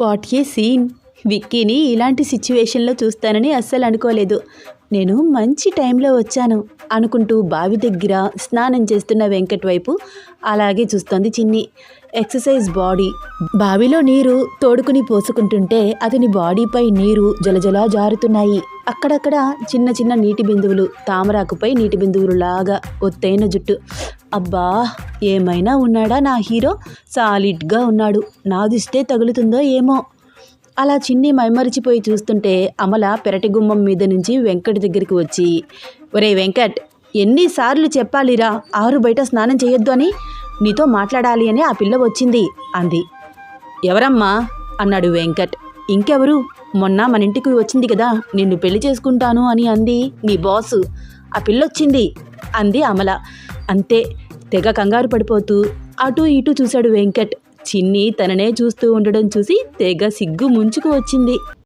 What a scene. విక్కీని ఇలాంటి సిచ్యువేషన్లో చూస్తానని అస్సలు అనుకోలేదు. నేను మంచి టైంలో వచ్చాను అనుకుంటూ బావి దగ్గర స్నానం చేస్తున్న వెంకట్ వైపు అలాగే చూస్తోంది చిన్ని. Exercise body. బావిలో నీరు తోడుకుని పోసుకుంటుంటే అతని బాడీపై నీరు జలజలా జారుతున్నాయి. అక్కడక్కడ చిన్న చిన్న నీటి బిందువులు తామరాకుపై నీటి బిందువులు లాగా ఒత్తైన జుట్టు. అబ్బా ఏమైనా ఉన్నాడా నా హీరో? సాలిడ్గా ఉన్నాడు. నాదిస్తే తగులుతుందో ఏమో? అలా చిన్ని మైమరిచిపోయి చూస్తుంటే అమల పెరటి గుమ్మం మీద నుంచి వెంకట్ దగ్గరికి వచ్చి ఒరే వెంకట్ ఎన్నిసార్లు చెప్పాలిరా? ఆరు బయట స్నానం చేయొద్దు అని? నీతో మాట్లాడాలి అని ఆ పిల్ల వచ్చింది అంది. ఎవరమ్మా? అన్నాడు వెంకట్. ఇంకెవరు? మొన్న మన ఇంటికి వచ్చింది కదా నిన్ను పెళ్ళి చేసుకుంటాను అని అంది నీ బాసు. ఆ పిల్లొచ్చింది అంది అమల. అంతే తెగ కంగారు పడిపోతూ అటు ఇటు చూశాడు వెంకట్. చిన్ని తననే చూస్తూ ఉండడం చూసి తెగ సిగ్గు ముంచుకు వచ్చింది.